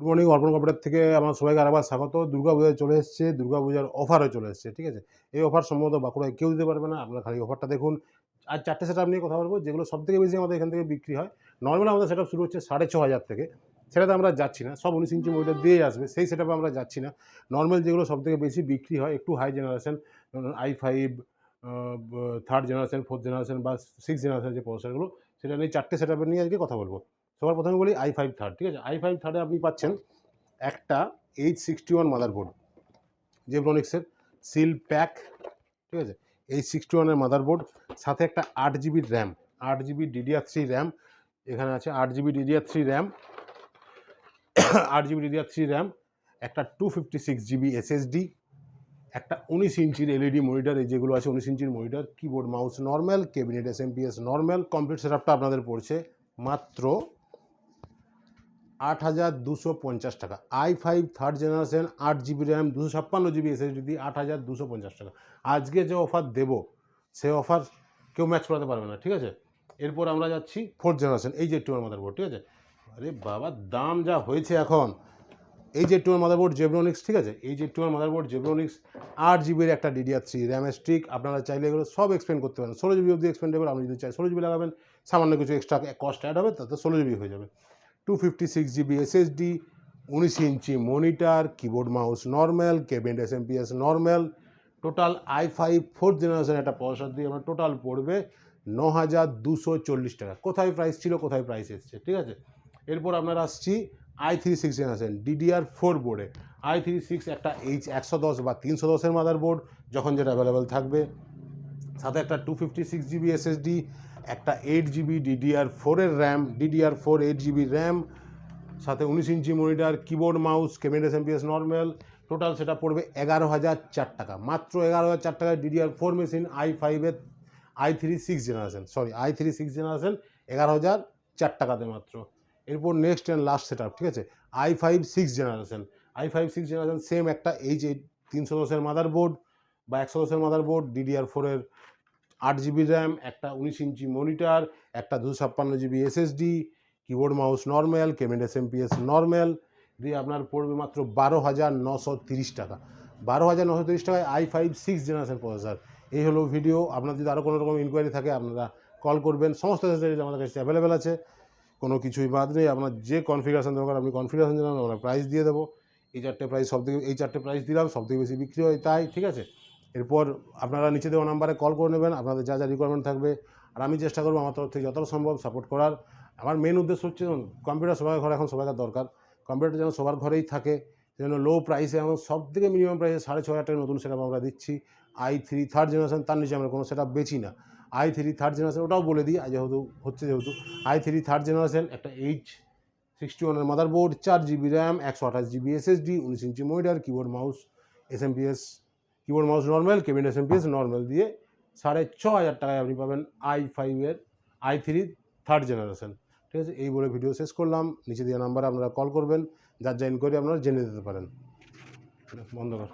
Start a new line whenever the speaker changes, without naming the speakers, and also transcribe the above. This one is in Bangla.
গুড মর্নিং অর্পণ কম্পিউটার থেকে আমার সবাইকে আরেকবার স্বাগত। দুর্গা পূজায় চলে এসছে দুর্গা পূজার অফারও চলে এসছে, ঠিক আছে? এই অফার সম্ভবত বাঁকুড়ায় কেউ দিতে পারবে না। আপনারা খালি অফারটা দেখুন। আর চারটে সেট নিয়ে কথা বলব, যেগুলো সব থেকে বেশি আমাদের এখান থেকে বিক্রি হয়। নর্মাল আমাদের সেট শুরু হচ্ছে সাড়ে ছ হাজার থেকে। সেটাতে আমরা যাচ্ছি না। সব উনিশ ইঞ্চি মনিটর দিয়ে আসবে। সেই সেটআপে আমরা যাচ্ছি না। নর্মাল যেগুলো সব থেকে বেশি বিক্রি হয়, একটু high generation i five third generation fourth generation বা সিক্স জেনারেশন যে প্রসেসরগুলো সেটা নিয়ে চারটে সেটআপে নিয়ে আজকে কথা বলব। সবার প্রথমে বলি আই ফাইভ থার্ড ঠিক আছে? আই ফাইভ থার্ডে আপনি পাচ্ছেন একটা এইচ সিক্সটি ওয়ান মাদারবোর্ড জেব্রনিক্সের সিল প্যাক ঠিক আছে? এইচ সিক্সটি ওয়ানের মাদারবোর্ড সাথে একটা আট জিবি র্যাম আট জিবি ডিডিআর থ্রি র্যাম এখানে আছে আট জিবি ডিডিআর থ্রি র্যাম আট জিবি ডিডিআর থ্রি র্যাম একটা two fifty six GB SSD একটা উনিশ ইঞ্চির এলইডি মনিটর এই যেগুলো আছে উনিশ ইঞ্চির monitor keyboard mouse normal cabinet SMPS normal complete সেটআপটা আপনাদের পড়ছে মাত্র আট হাজার দুশো পঞ্চাশ টাকা। আই ফাইভ থার্ড জেনারেশন আট জিবি র্যাম, দুশো ছাপ্পান্ন জিবি এসএসডি দিয়ে আট হাজার দুশো পঞ্চাশ টাকা। আজকে যে অফার দেব, সে অফার কেউ ম্যাচ করাতে পারবে না, ঠিক আছে? এরপর আমরা যাচ্ছি ফোর্থ জেনারেশন এই যে টুয়ার মাদারবোর্ড ঠিক আছে? আরে বাবা, দাম যা হয়েছে এখন। এই যে টুয়ার মাদারবোর্ড জেব্রোনিক্স ঠিক আছে? এই যে টুয়ার মাদারবোর্ড জেব্রোনিক্স আট জিবির একটা ডিডিআর থ্রি র্যামের স্টিক আপনারা চাইলে এগুলো সব এক্সপেন্ড করতে পারেন। ষোলো জিবি অবধি এক্সপেন্ডেবল আপনি যদি চাই ষোলো জিবি লাগাবেন, সামান্য কিছু এক্সট্রা কস্ট অ্যাড হবে, তাতে ষোলো জিবি হয়ে যাবে। Two fifty six GB SSD উনিশ inch monitor keyboard mouse normal cabinet SMPS normal total i five fourth generation একটা প্রসেসর দিয়ে আমার টোটাল পড়বে ন হাজার দুশো চল্লিশ টাকা। কোথায় প্রাইস ছিল, কোথায় প্রাইস এসছে, ঠিক আছে? এরপর আপনার আসছি i three six generation DDR four বোর্ডে আই থ্রি সিক্স একটা এইচ একশো দশ বা তিনশো দশের মাদার বোর্ড যখন যেটা অ্যাভেলেবেল থাকবে। সাথে একটা two fifty six GB SSD একটা এইট জিবি ডিডিআর ফোরের RAM DDR four eight GB RAM সাথে উনিশ inch monitor keyboard mouse camera MPS normal total সেটা পড়বে এগারো হাজার চার টাকা। মাত্র এগারো হাজার চার টাকায় ডিডিআর ফোর মেশিন আই ফাইভের i three six generation sorry i three six generation এগারো হাজার চার টাকাতে মাত্র। এরপর নেক্সট অ্যান্ড লাস্ট সেট ঠিক আছে? I five six generation i five six generation same একটা এইচ এইট তিনশো দশের মাদার বোর্ড বা একশো দশের মাদার বোর্ড ডিডিআর ফোরের আট জিবি র্যাম, একটা উনিশ ইঞ্চি মনিটার, একটা দুশো ছাপ্পান্ন GB SSD, keyboard, mouse normal cabinet S normal. দিয়ে আপনার পড়বে মাত্র বারো হাজার নশো তিরিশ টাকা। বারো হাজার নশো তিরিশ টাকায় i five six generation processor এই হলো ভিডিও আপনার যদি আরও কোনো রকম ইনকোয়ারি থাকে, আপনারা কল করবেন। সমস্ত অ্যাসেসরিজ আমাদের কাছে অ্যাভেলেবেল আছে। কোনো কিছুই বাদ নেই। আপনার যে কনফিগারেশন দরকার, আপনি কনফিগারেশন জানান, আমরা প্রাইস দিয়ে দেবো। এই চারটে প্রাইস সব থেকে এই চারটে প্রাইস দিলাম সব থেকে বেশি বিক্রি হয় তাই, ঠিক আছে? এরপর আপনারা নিচে দেওয়া নাম্বারে কল করে নেবেন, আপনাদের যা যা রিকোয়ারমেন্ট থাকবে। আর আমি চেষ্টা করব আমার তরফ থেকে যতটা সম্ভব সাপোর্ট করার। আমার মেন উদ্দেশ্য হচ্ছে কম্পিউটার সবার ঘরে এখন সবাইকার দরকার। কম্পিউটার যেন সবার ঘরেই থাকে, যেন লো প্রাইসে এবং সব থেকে মিনিমাম প্রাইসে সাড়ে ছ হাজার টাকা নতুন সেটআপ আমরা দিচ্ছি। আই থ্রি থার্ড জেনারেশন তার নিচে আমরা কোনো সেটআপ বেচি না। আই থ্রি থার্ড জেনারেশন ওটাও বলে দিই যেহেতু হচ্ছে যেহেতু। আই থ্রি থার্ড জেনারেশন একটা এইচ সিক্সটি ওয়ানের মাদার বোর্ড চার জিবি র্যাম একশো আঠাশ জিবি এসএসডি উনিশ inch monitor keyboard mouse SMPS keyboard mouse normal cabinet SMPS normal দিয়ে সাড়ে ছ হাজার টাকায় আপনি পাবেন আই ফাইভের আই থ্রি থার্ড জেনারেশন ঠিক আছে? এই বলে ভিডিও শেষ করলাম। নিচে দেওয়া নাম্বারে আপনারা কল করবেন। যার যা ইনকোয়ারি আপনারা জেনে দিতে পারেন। বন্ধ কর।